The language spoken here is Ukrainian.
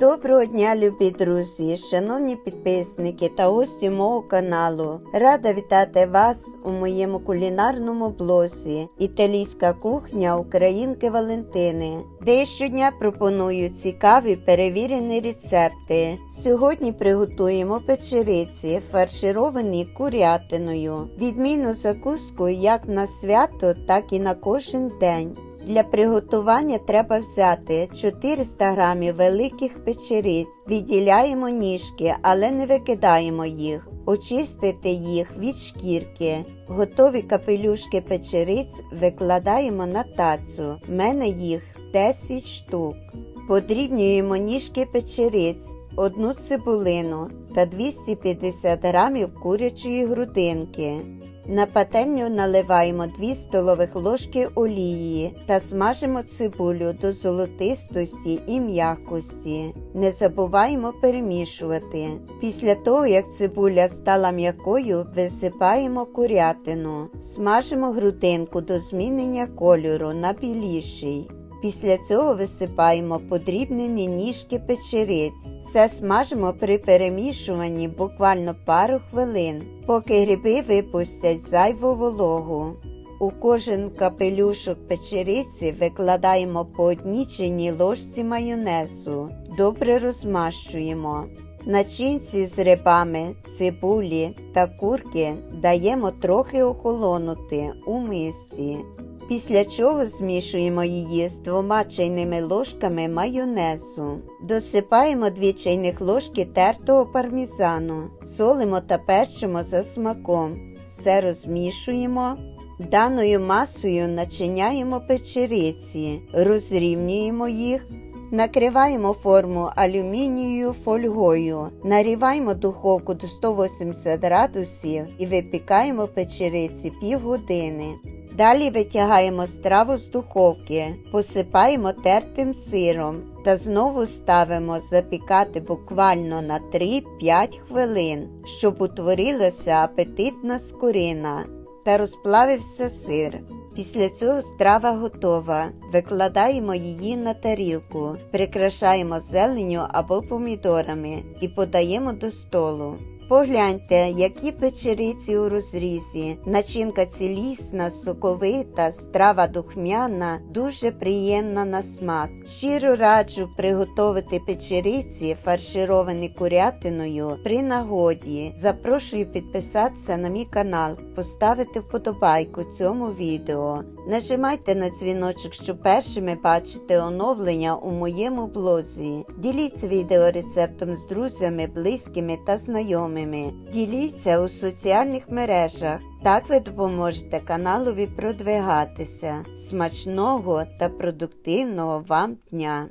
Доброго дня, любі друзі, шановні підписники та гості мого каналу. Рада вітати вас у моєму кулінарному блозі Італійська кухня Українки Валентини, де я щодня пропоную цікаві перевірені рецепти. Сьогодні приготуємо печериці, фаршировані курятиною, відмінну закуску як на свято, так і на кожен день. Для приготування треба взяти 400 г великих печериць, відділяємо ніжки, але не викидаємо їх, очистити їх від шкірки. Готові капелюшки печериць викладаємо на тацу. В мене їх 10 штук. Подрібнюємо ніжки печериць, одну цибулину та 250 г курячої грудинки. На пательню наливаємо 2 столових ложки олії та смажимо цибулю до золотистості і м'якості. Не забуваємо перемішувати. Після того, як цибуля стала м'якою, висипаємо курятину, смажимо грудинку до змінення кольору на біліший. Після цього висипаємо подрібнені ніжки печериць. Все смажимо при перемішуванні буквально пару хвилин, поки гриби випустять зайву вологу. У кожен капелюшок печериці викладаємо по одній ложці майонезу. Добре розмащуємо. Начинці з рибами, цибулі та курки даємо трохи охолонути у мисці. Після чого змішуємо її з двома чайними ложками майонезу. Досипаємо 2 чайних ложки тертого пармізану, солимо та перчимо за смаком. Все розмішуємо. Даною масою начиняємо печериці, розрівнюємо їх. Накриваємо форму алюмінією фольгою, наріваємо духовку до 180 градусів і випікаємо печериці півгодини. Далі витягаємо страву з духовки, посипаємо тертим сиром та знову ставимо запікати буквально на 3-5 хвилин, щоб утворилася апетитна скорина та розплавився сир. Після цього страва готова. Викладаємо її на тарілку, прикрашаємо зеленню або помідорами і подаємо до столу. Погляньте, які печериці у розрізі, начинка цілісна, соковита, страва духмяна, дуже приємна на смак. Щиро раджу приготувати печериці, фаршировані курятиною при нагоді. Запрошую підписатися на мій канал, поставити вподобайку цьому відео. Нажимайте на дзвіночок, щоб першими бачити оновлення у моєму блозі. Діліться відеорецептом з друзями, близькими та знайомими. Діліться у соціальних мережах. Так ви допоможете каналові продвигатися. Смачного та продуктивного вам дня!